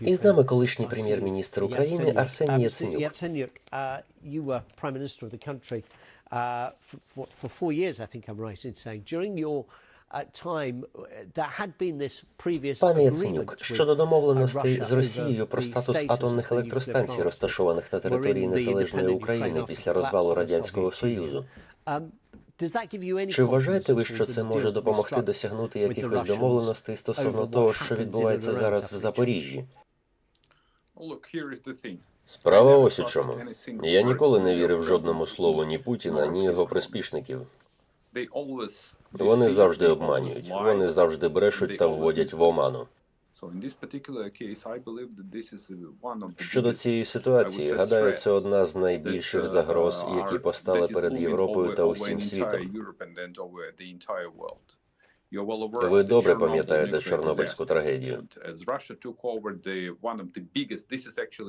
І з нами колишній прем'єр-міністр України. Арсеній Um, Яценюк. Yatsenyuk, uh, you were Prime Minister of the country uh, for, for, for four years, I think I'm right in saying. During your uh, time, uh, there had been this previous Пане agreement Яценюк, щодо uh, домовленостей з Росією про статус атомних електростанцій, розташованих на території незалежної України після розвалу радянського. Союзу. Чи вважаєте ви, що це може допомогти досягнути якихось домовленостей стосовно того, що відбувається зараз в Запоріжжі? Справа ось у чому. Я ніколи не вірив жодному слову ні Путіна, ні його приспішників. Вони завжди обманюють, вони завжди брешуть та вводять в оману. Uh, Щодо цієї ситуації, гадаю, це одна з найбільших загроз, які постали перед Європою та усім світом. Ви добре пам'ятаєте Чорнобильську трагедію.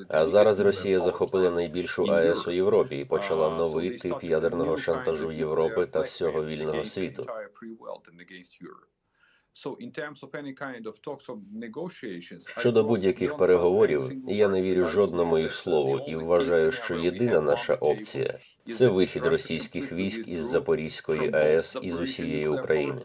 А зараз Росія захопила найбільшу АЕС у Європі і почала новий тип ядерного шантажу Європи та всього вільного світу. Щодо будь-яких переговорів, я не вірю жодному їх слову і вважаю, що єдина наша опція це вихід російських військ із Запорізької АЕС і з усієї України.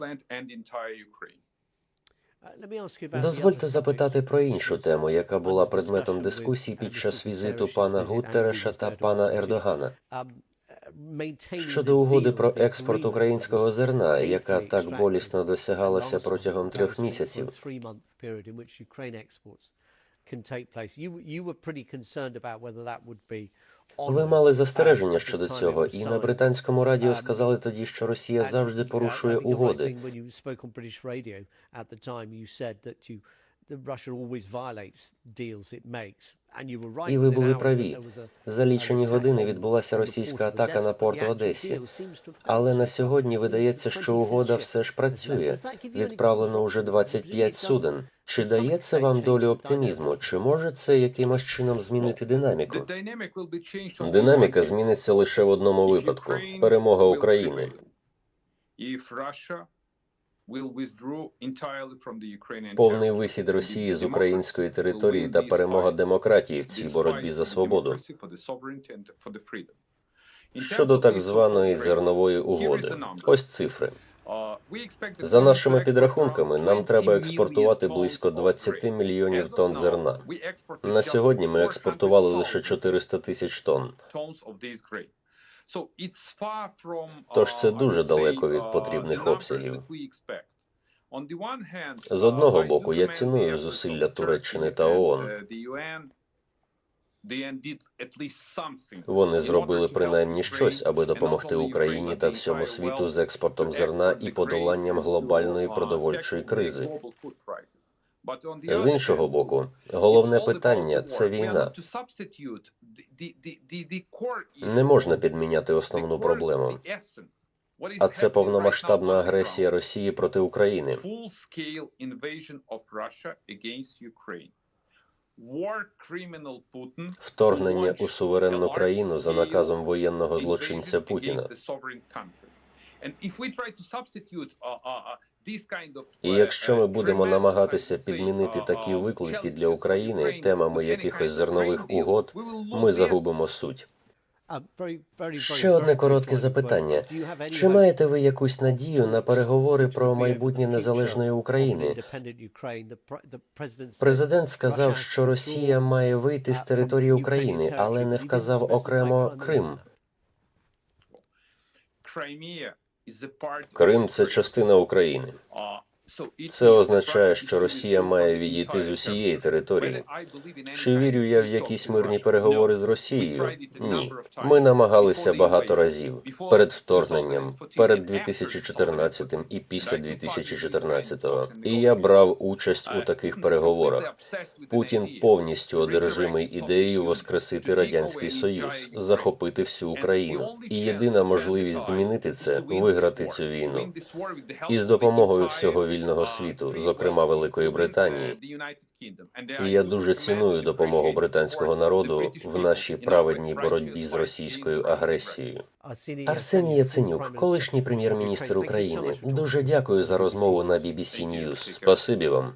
Uh, let me ask you about the Дозвольте запитати про іншу тему, яка була предметом discussion дискусій під uh, час візиту пана with та пана. Ердогана. Um, uh, Щодо угоди про експорт українського зерна, яка так болісно досягалася протягом трьох місяців. Ви мали um, застереження щодо цього, і на британському радіо Um, сказали тоді, що Росія завжди порушує угоди. І ви within були праві. there was a- За лічені години відбулася російська атака на порт в Одесі. Але на сьогодні видається, що 25th угода все ж працює. Відправлено уже confidence? 25 It doesn't- суден. Чи дає це вам долю оптимізму? Чи може це якимось чином змінити динаміку? Динаміка зміниться лише в одному випадку: перемога України. Повний вихід Росії з української території та перемога демократії в цій боротьбі за свободу. Щодо так званої зернової угоди, ось цифри. За нашими підрахунками, нам треба експортувати близько 20 мільйонів тонн зерна. На сьогодні ми експортували лише 400 тисяч тонн. Тож це дуже далеко від потрібних обсягів. З одного боку, я ціную зусилля Туреччини та ООН. Вони зробили принаймні щось, аби допомогти Україні та всьому світу з експортом зерна і подоланням глобальної продовольчої кризи. З іншого боку, головне питання це війна. Не можна підміняти основну проблему, а це повномасштабна агресія Росії проти України. Вторгнення у суверенну країну за наказом воєнного злочинця Путіна. І якщо ми будемо намагатися підмінити такі виклики для України темами якихось зернових угод, ми загубимо суть. Ще одне коротке запитання. Чи маєте ви якусь надію на переговори про майбутнє незалежної України? Президент сказав, що Росія має вийти з території України, але не вказав окремо. Крим. Крим Крим це частина України. Це означає, що Росія має відійти з усієї території. Чи вірю я в якісь мирні переговори з Росією? Ні. Ми намагалися багато разів перед вторгненням, перед 2014 і після 2014. І я брав участь у таких переговорах. Путін повністю одержимий ідеєю воскресити радянський союз, захопити всю Україну. І єдина можливість змінити це виграти цю війну. І з допомогою всього вільного світу, зокрема Великої Британії. І я дуже ціную допомогу британського народу в нашій праведній боротьбі з російською агресією. Арсеній Яценюк, колишній прем'єр-міністр України. Дуже дякую за розмову на BBC News. Спасибі вам.